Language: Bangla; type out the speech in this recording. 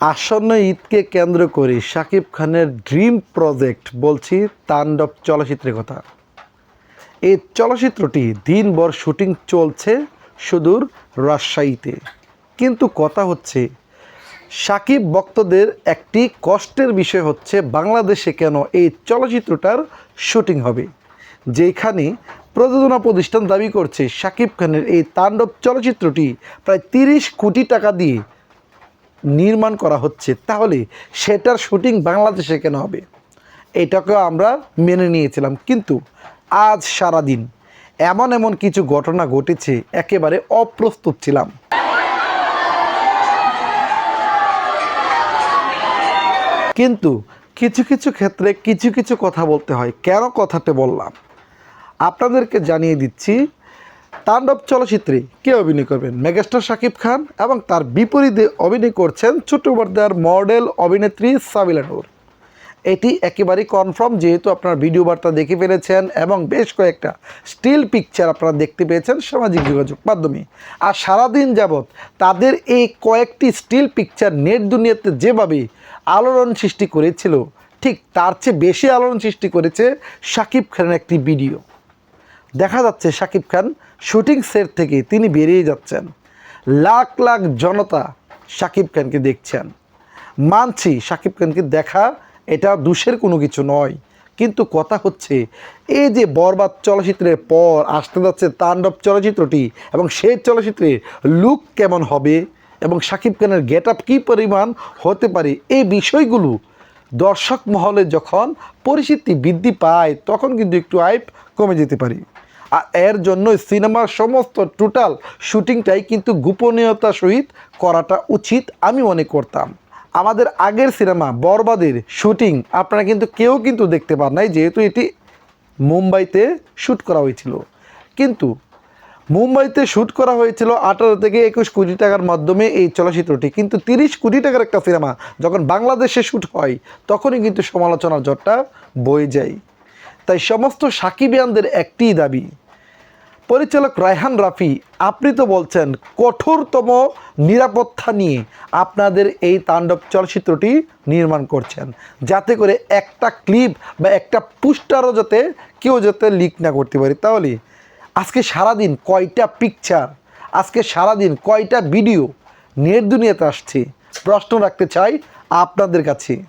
আসন্ন ঈদকে কেন্দ্র করে শাকিব খানের ড্রিম প্রজেক্ট বলছি তাণ্ডব চলচ্চিত্রের কথা। এই চলচ্চিত্রটি দিনভর শুটিং চলছে সুদূর রাজশাহীতে। কিন্তু কথা হচ্ছে সাকিব ভক্তদের একটি কষ্টের বিষয় হচ্ছে বাংলাদেশে কেন এই চলচ্চিত্রটার শুটিং হবে। যেখানে প্রযোজনা প্রতিষ্ঠান দাবি করছে সাকিব খানের এই তাণ্ডব চলচ্চিত্রটি প্রায় তিরিশ কোটি টাকা দিয়ে নির্মাণ করা হচ্ছে, তাহলে সেটার শুটিং বাংলাদেশে কেন হবে? এটাকে আমরা মেনে নিয়েছিলাম। কিন্তু আজ সারাদিন এমন এমন কিছু ঘটনা ঘটেছে, একেবারে অপ্রস্তুত ছিলাম। কিন্তু কিছু কিছু ক্ষেত্রে কিছু কিছু কথা বলতে হয়। কেন কথাতে বললাম? আপনাদেরকে জানিয়ে দিচ্ছি তাণ্ডব চলচ্চিত্রে কে অভিনয় করবেন? মেগাস্টার শাকিব খান এবং তার বিপরীতে অভিনয় করছেন ছোট পর্দার মডেল অভিনেত্রী সাবিলা নূর। এটি একেবারেই কনফার্ম যেহেতু আপনার ভিডিও বার্তা দেখে ফেলেছেন এবং বেশ কয়েকটা স্টিল পিকচার আপনারা দেখতে পেয়েছেন সামাজিক যোগাযোগ মাধ্যমে। আর সারাদিন যাবৎ তাদের এই কয়েকটি স্টিল পিকচার নেট দুনিয়াতে যেভাবে আলোড়ন সৃষ্টি করেছিল, ঠিক তার চেয়ে বেশি আলোড়ন সৃষ্টি করেছে শাকিব খানের একটি ভিডিও দেখা যাচ্ছে শাকিব খান শুটিং সেট থেকে তিনি বেরিয়ে যাচ্ছেন। লাখ লাখ জনতা শাকিব খানকে দেখছেন। মানছি শাকিব খানকে দেখা এটা দোষের কোনো কিছু নয়। কিন্তু কথা হচ্ছে, এই যে বরবাদ চলচ্চিত্রের পর আসতে যাচ্ছে তাণ্ডব চলচ্চিত্রটি এবং সেই চলচ্চিত্রের লুক কেমন হবে এবং শাকিব খানের গেট আপ কী পরিমাণ হতে পারে, এই বিষয়গুলো দর্শক মহলে যখন পরিস্থিতি বৃদ্ধি পায়, তখন কিন্তু একটু আইপ কমে যেতে পারে। আর এর জন্য সিনেমার সমস্ত টোটাল শুটিংটাই কিন্তু গোপনীয়তা সহিত করাটা উচিত আমি মনে করতাম। আমাদের আগের সিনেমা বরবাদের শুটিং আপনারা কিন্তু কেউ কিন্তু দেখতে পান নাই, যেহেতু এটি মুম্বাইতে শ্যুট করা হয়েছিল। কিন্তু মুম্বাইতে শ্যুট করা হয়েছিল আঠারো থেকে একুশ কোটি টাকার মাধ্যমে এই চলচ্চিত্রটি। কিন্তু তিরিশ কোটি টাকার একটা সিনেমা যখন বাংলাদেশে শ্যুট হয়, তখনই কিন্তু সমালোচনার জটটা বয়ে যায়। তাই সমস্ত সাকিবিয়ানদের একটিই দাবি। পরিচালক রায়হান রাফি আপনি তো বলছেন, কঠোরতম নিরাপত্তা নিয়ে আপনাদের এই তাণ্ডব চলচ্চিত্রটি নির্মাণ করছেন। যাতে করে একটা ক্লিপ বা একটা পুস্টারও যাতে কেউ যাতে লিক না করতে পারে। তাহলে, আজকে সারাদিন কয়টা পিকচার আজকে সারাদিন কয়টা ভিডিও নেট দুনিয়াতে আসছে। প্রশ্ন রাখতে চাই আপনাদের কাছে।